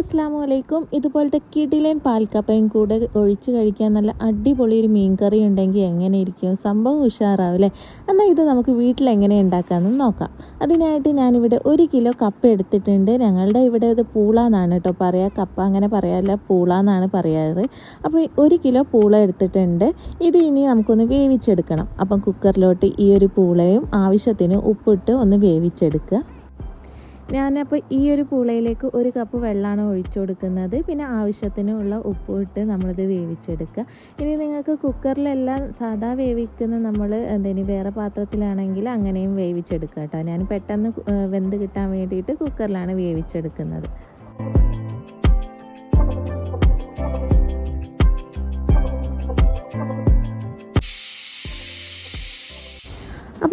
അസ്സാം വലൈക്കും ഇതുപോലത്തെ കിടിലൻ പാൽക്കപ്പയും കൂടെ ഒഴിച്ച് കഴിക്കാൻ നല്ല അടിപൊളി ഒരു മീൻ കറി ഉണ്ടെങ്കിൽ എങ്ങനെ ഇരിക്കും? സംഭവം ഉഷാറാവില്ലേ? എന്നാൽ ഇത് നമുക്ക് വീട്ടിൽ എങ്ങനെ ഉണ്ടാക്കാമെന്ന് നോക്കാം. അതിനായിട്ട് ഞാനിവിടെ ഒരു കിലോ കപ്പ എടുത്തിട്ടുണ്ട്. ഞങ്ങളുടെ ഇവിടെ ഇത് പൂള എന്നാണ് കേട്ടോ പറയുക കപ്പ അങ്ങനെ പറയാറില്ല. പൂള എന്നാണ് പറയാറ് അപ്പോൾ ഒരു കിലോ പൂള എടുത്തിട്ടുണ്ട്. ഇത് ഇനി നമുക്കൊന്ന് വേവിച്ചെടുക്കണം. അപ്പം കുക്കറിലോട്ട് ഈ ഒരു പൂളയും ആവശ്യത്തിന് ഉപ്പിട്ട് ഒന്ന് വേവിച്ചെടുക്കുക. ഞാനപ്പോൾ ഈ ഒരു പൂളയിലേക്ക് ഒരു കപ്പ് വെള്ളമാണ് ഒഴിച്ചു കൊടുക്കുന്നത്. പിന്നെ ആവശ്യത്തിനുള്ള ഉപ്പ് ഇട്ട് നമ്മളിത് വേവിച്ചെടുക്കുക. ഇനി നിങ്ങൾക്ക് കുക്കറിലെല്ലാം സാധാ വേവിക്കുന്ന നമ്മൾ എന്തെങ്കിലും വേറെ പാത്രത്തിലാണെങ്കിൽ അങ്ങനെയും വേവിച്ചെടുക്കുക കേട്ടോ. ഞാൻ പെട്ടെന്ന് വെന്ത് കിട്ടാൻ വേണ്ടിയിട്ട് കുക്കറിലാണ് വേവിച്ചെടുക്കുന്നത്.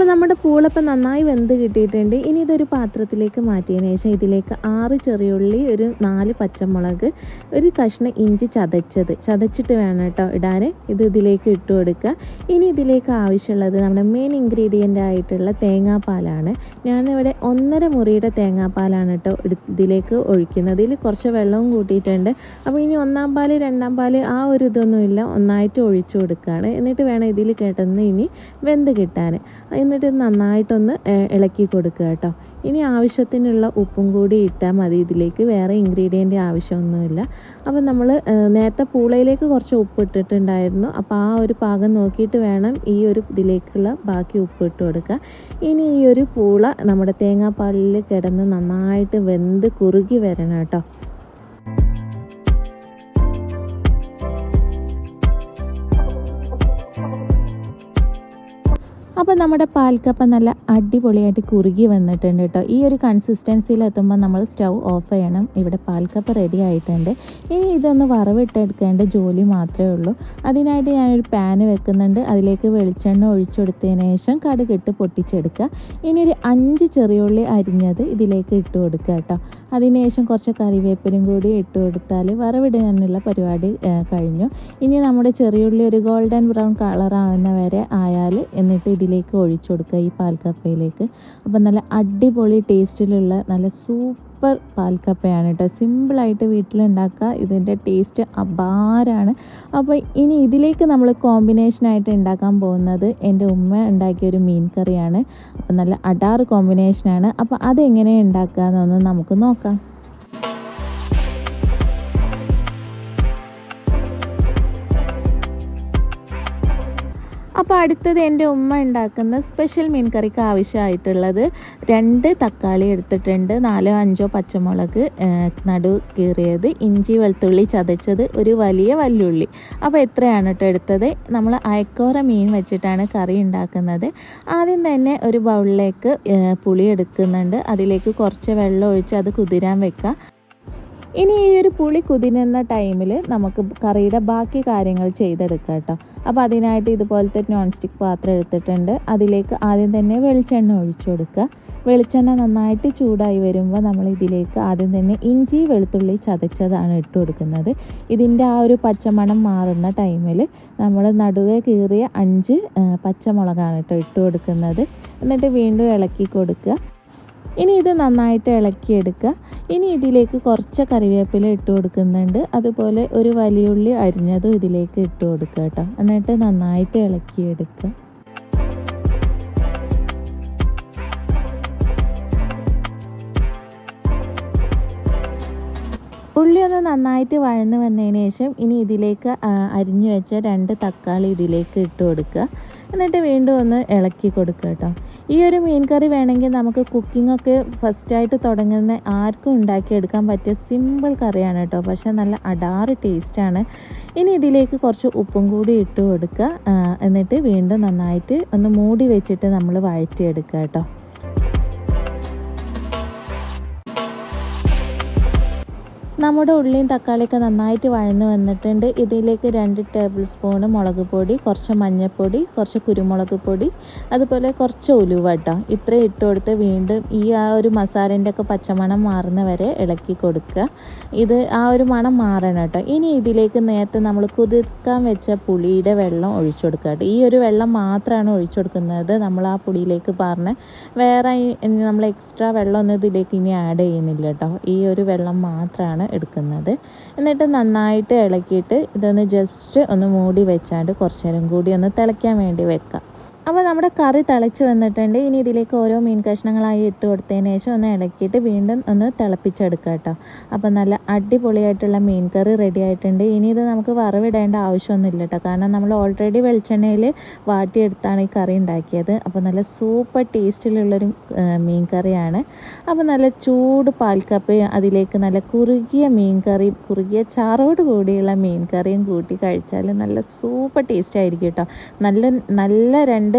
അപ്പോൾ നമ്മുടെ പൂളപ്പം നന്നായി വെന്ത് കിട്ടിയിട്ടുണ്ട്. ഇനി ഇതൊരു പാത്രത്തിലേക്ക് മാറ്റിയതിന് ശേഷം ഇതിലേക്ക് ആറ് ചെറിയുള്ളി ഒരു നാല് പച്ചമുളക് ഒരു കഷ്ണം ഇഞ്ചി ചതച്ചത്. ചതച്ചിട്ട് വേണം കേട്ടോ ഇടാൻ. ഇത് ഇതിലേക്ക് ഇട്ട് കൊടുക്കുക. ഇനി ഇതിലേക്ക് ആവശ്യമുള്ളത് നമ്മുടെ മെയിൻ ഇൻഗ്രീഡിയന്റ് ആയിട്ടുള്ള തേങ്ങാപ്പാലാണ്. ഞാനിവിടെ ഒന്നര മുറിയുടെ തേങ്ങാപ്പാലാണ് കേട്ടോ ഇതിലേക്ക് ഒഴിക്കുന്നത്. ഇതിൽ കുറച്ച് വെള്ളവും കൂട്ടിയിട്ടുണ്ട്. അപ്പോൾ ഇനി ഒന്നാം പാൽ രണ്ടാം പാൽ ആ ഒരു ഇതൊന്നുമില്ല. ഒന്നായിട്ട് ഒഴിച്ചു കൊടുക്കുകയാണ്. എന്നിട്ട് വേണം ഇതിൽ കേട്ടെന്ന് ഇനി വെന്ത് കിട്ടാൻ. എന്നിട്ട് ഇത് നന്നായിട്ടൊന്ന് ഇളക്കി കൊടുക്കുക കേട്ടോ. ഇനി ആവശ്യത്തിനുള്ള ഉപ്പും കൂടി ഇട്ടാൽ മതി. ഇതിലേക്ക് വേറെ ഇൻഗ്രീഡിയന്റ് ആവശ്യമൊന്നുമില്ല. അപ്പോൾ നമ്മൾ നേരത്തെ പൂളയിലേക്ക് കുറച്ച് ഉപ്പ് ഇട്ടിട്ടുണ്ടായിരുന്നു. അപ്പോൾ ആ ഒരു പാകം നോക്കിയിട്ട് വേണം ഈ ഒരു ഇതിലേക്കുള്ള ബാക്കി ഉപ്പ് ഇട്ട് കൊടുക്കുക ഇനി ഈ ഒരു പൂള നമ്മുടെ തേങ്ങാപ്പാലിൽ കിടന്ന് നന്നായിട്ട് വെന്ത് കുറുകി വരണം കേട്ടോ. അപ്പോൾ നമ്മുടെ പാൽക്കപ്പ നല്ല അടിപൊളിയായിട്ട് കുറുകി വന്നിട്ടുണ്ട് കേട്ടോ. ഈ ഒരു കൺസിസ്റ്റൻസിയിൽ എത്തുമ്പോൾ നമ്മൾ സ്റ്റൗ ഓഫ് ചെയ്യണം. ഇവിടെ പാൽക്കപ്പ റെഡി ആയിട്ടുണ്ട്. ഇനി ഇതൊന്ന് വറവിട്ടെടുക്കേണ്ട ജോലി മാത്രമേ ഉള്ളൂ. അതിനായിട്ട് ഞാനൊരു പാന് വെക്കുന്നുണ്ട്. അതിലേക്ക് വെളിച്ചെണ്ണ ഒഴിച്ചെടുത്തതിന് ശേഷം കടുകിട്ട് പൊട്ടിച്ചെടുക്കുക. ഇനി ഒരു അഞ്ച് ചെറിയുള്ളി അരിഞ്ഞത് ഇതിലേക്ക് ഇട്ട് കൊടുക്കുക കേട്ടോ. അതിനുശേഷം കുറച്ച് കറിവേപ്പിലും കൂടി ഇട്ട് കൊടുത്താൽ വറവിടാനുള്ള പരിപാടി കഴിഞ്ഞു. ഇനി നമ്മുടെ ചെറിയുള്ളി ഒരു ഗോൾഡൻ ബ്രൗൺ കളറാവുന്നവരെ വരെ ആയാൽ എന്നിട്ട് ഇതിലേക്ക് ഒഴിച്ചു കൊടുക്കുക ഈ പാൽക്കപ്പയിലേക്ക്. അപ്പം നല്ല അടിപൊളി ടേസ്റ്റിലുള്ള നല്ല സൂപ്പർ പാൽക്കപ്പയാണ് കേട്ടോ. സിമ്പിളായിട്ട് വീട്ടിലുണ്ടാക്കുക. ഇതിന്റെ ടേസ്റ്റ് അപാരാണ് അപ്പോൾ ഇനി ഇതിലേക്ക് നമ്മൾ കോമ്പിനേഷനായിട്ട് ഉണ്ടാക്കാൻ പോകുന്നത് എന്റെ ഉമ്മ ഉണ്ടാക്കിയ ഒരു മീൻ കറിയാണ്. അപ്പം നല്ല അടാറ് കോമ്പിനേഷനാണ്. അപ്പോൾ അതെങ്ങനെ ഉണ്ടാക്കുക എന്നൊന്ന് നമുക്ക് നോക്കാം. അപ്പോൾ അടുത്തത് എന്റെ ഉമ്മ ഉണ്ടാക്കുന്ന സ്പെഷ്യൽ മീൻ കറിക്ക് ആവശ്യമായിട്ടുള്ളത് രണ്ട് തക്കാളി എടുത്തിട്ടുണ്ട് നാലോ അഞ്ചോ പച്ചമുളക് നടു കീറിയത് ഇഞ്ചി വെളുത്തുള്ളി ചതച്ചത് ഒരു വലിയ വല്ലുള്ളി. അപ്പോൾ എത്രയാണ് കേട്ടോ എടുത്തത്? നമ്മൾ അയക്കോറ മീൻ വെച്ചിട്ടാണ് കറി ഉണ്ടാക്കുന്നത്. ആദ്യം തന്നെ ഒരു ബൗളിലേക്ക് പുളി എടുക്കുന്നുണ്ട്. അതിലേക്ക് കുറച്ച് വെള്ളം ഒഴിച്ച് അത് കുതിരാൻ വെക്കുക. ഇനി ഈ ഒരു പുളി കുതിരുന്ന ടൈമിൽ നമുക്ക് കറിയുടെ ബാക്കി കാര്യങ്ങൾ ചെയ്തെടുക്കാം കേട്ടോ. അപ്പോൾ അതിനായിട്ട് ഇതുപോലത്തെ നോൺ സ്റ്റിക്ക് പാത്രം എടുത്തിട്ടുണ്ട്. അതിലേക്ക് ആദ്യം തന്നെ വെളിച്ചെണ്ണ ഒഴിച്ചു കൊടുക്കുക. വെളിച്ചെണ്ണ നന്നായിട്ട് ചൂടായി വരുമ്പോൾ നമ്മൾ ഇതിലേക്ക് ആദ്യം തന്നെ ഇഞ്ചി വെളുത്തുള്ളി ചതച്ചതാണ് ഇട്ട് കൊടുക്കുന്നത്. ഇതിന്റെ ആ ഒരു പച്ചമണം മാറുന്ന ടൈമിൽ നമ്മൾ നടുവെ കീറിയ അഞ്ച് പച്ചമുളകാണ് കേട്ടോ ഇട്ട് കൊടുക്കുന്നത്. എന്നിട്ട് വീണ്ടും ഇളക്കി കൊടുക്കുക. ഇനി ഇത് നന്നായിട്ട് ഇളക്കിയെടുക്കുക. ഇനി ഇതിലേക്ക് കുറച്ച് കറിവേപ്പില ഇട്ട് കൊടുക്കുന്നുണ്ട്. അതുപോലെ ഒരു വലിയുള്ളി അരിഞ്ഞതും ഇതിലേക്ക് ഇട്ട് കൊടുക്കുക കേട്ടോ. എന്നിട്ട് നന്നായിട്ട് ഇളക്കിയെടുക്കുക. ഉള്ളി ഒന്ന് നന്നായിട്ട് വഴന്ന് വന്നതിന് ശേഷം ഇനി ഇതിലേക്ക് അരിഞ്ഞു വെച്ച രണ്ട് തക്കാളി ഇതിലേക്ക് ഇട്ട് കൊടുക്കുക. എന്നിട്ട് വീണ്ടും ഒന്ന് ഇളക്കി കൊടുക്കുക കേട്ടോ. ഈ ഒരു മീൻ കറി വേണമെങ്കിൽ നമുക്ക് കുക്കിംഗ് ഒക്കെ ഫസ്റ്റായിട്ട് തുടങ്ങുന്ന ആർക്കും ഉണ്ടാക്കിയെടുക്കാൻ പറ്റിയ സിമ്പിൾ കറിയാണ് കേട്ടോ. പക്ഷേ നല്ല അടാറ് ടേസ്റ്റാണ് ഇനി ഇതിലേക്ക് കുറച്ച് ഉപ്പും കൂടി ഇട്ട് കൊടുക്കുക. എന്നിട്ട് വീണ്ടും നന്നായിട്ട് ഒന്ന് മൂടി വെച്ചിട്ട് നമ്മൾ വഴറ്റിയെടുക്കുക കേട്ടോ. നമ്മുടെ ഉള്ളിയും തക്കാളിയൊക്കെ നന്നായിട്ട് വഴന്ന് വന്നിട്ടുണ്ട്. ഇതിലേക്ക് രണ്ട് ടേബിൾ സ്പൂണ് മുളക് പൊടി കുറച്ച് മഞ്ഞൾപ്പൊടി കുറച്ച് കുരുമുളക് പൊടി അതുപോലെ കുറച്ച് ഉലുവ കേട്ടോ ഇത്രയും ഇട്ട് കൊടുത്ത് വീണ്ടും ഈ ആ ഒരു മസാലേന്റെ ഒക്കെ പച്ചമണം മാറുന്ന വരെ ഇളക്കി കൊടുക്കുക. ഇത് ആ ഒരു മണം മാറണം കേട്ടോ. ഇനി ഇതിലേക്ക് നേരത്തെ നമ്മൾ കുതിർക്കാൻ വെച്ച പുളിയുടെ വെള്ളം ഒഴിച്ചു കൊടുക്കുക ഈ ഒരു വെള്ളം മാത്രമാണ് ഒഴിച്ചു കൊടുക്കുന്നത്. നമ്മൾ ആ പുളിയിലേക്ക് പറഞ്ഞ് വേറെ നമ്മൾ എക്സ്ട്രാ വെള്ളം ഒന്നും ഇതിലേക്ക് ഇനി ആഡ് ചെയ്യുന്നില്ല കേട്ടോ. ഈ ഒരു വെള്ളം മാത്രമാണ് എടുക്കുന്നത്. എന്നിട്ട് നന്നായിട്ട് ഇളക്കിയിട്ട് ഇതൊന്ന് ജസ്റ്റ് ഒന്ന് മൂടി വെച്ചാണ്ട് കുറച്ചു നേരം കൂടി ഒന്ന് തിളയ്ക്കാൻ വേണ്ടി വെക്കാം. അപ്പോൾ നമ്മുടെ കറി തിളച്ച് വന്നിട്ടുണ്ട്. ഇനി ഇതിലേക്ക് ഓരോ മീൻ കഷ്ണങ്ങളായി ഇട്ട് കൊടുത്തതിന് ശേഷം ഒന്ന് ഇളക്കിയിട്ട് വീണ്ടും ഒന്ന് തിളപ്പിച്ചെടുക്കുക കേട്ടോ. അപ്പോൾ നല്ല അടിപൊളിയായിട്ടുള്ള മീൻ കറി റെഡി ആയിട്ടുണ്ട്. ഇനി ഇത് നമുക്ക് വറവിടേണ്ട ആവശ്യമൊന്നുമില്ല കേട്ടോ. കാരണം നമ്മൾ ഓൾറെഡി വെളിച്ചെണ്ണയിൽ വാട്ടിയെടുത്താണ് ഈ കറി ഉണ്ടാക്കിയത്. അപ്പോൾ നല്ല സൂപ്പർ ടേസ്റ്റിലുള്ളൊരു മീൻ കറിയാണ്. അപ്പോൾ നല്ല ചൂട് പാൽക്കപ്പ് അതിലേക്ക് നല്ല കുറുകിയ മീൻ കറിയും കുറുകിയ ചാറോട് കൂടിയുള്ള മീൻ കറിയും കൂട്ടി കഴിച്ചാൽ നല്ല സൂപ്പർ ടേസ്റ്റ് ആയിരിക്കും കേട്ടോ. നല്ല നല്ല രണ്ട്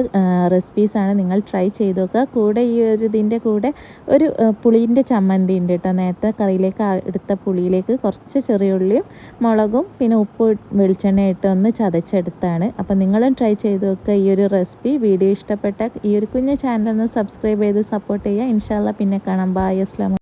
റെസിപ്പീസാണ് നിങ്ങൾ ട്രൈ ചെയ്ത് നോക്കുക. കൂടെ ഈ ഒരു ഇതിന്റെ കൂടെ ഒരു പുളിന്റെ ചമ്മന്തി ഉണ്ട് കേട്ടോ. നേരത്തെ കറിയിലേക്ക് എടുത്ത പുളിയിലേക്ക് കുറച്ച് ചെറിയ ഉള്ളിയും മുളകും പിന്നെ ഉപ്പ് വെളിച്ചെണ്ണ ഇട്ട് ഒന്ന് ചതച്ചെടുത്താണ്. അപ്പോൾ നിങ്ങളും ട്രൈ ചെയ്ത് നോക്കുക ഈ ഒരു റെസിപ്പി വീഡിയോ ഇഷ്ടപ്പെട്ട ഈ ഒരു കുഞ്ഞു ചാനൽ ഒന്ന് സബ്സ്ക്രൈബ് ചെയ്ത് സപ്പോർട്ട് ചെയ്യുക. ഇൻഷാല്ല പിന്നെ കാണാം. ബായ് അസ്ലാം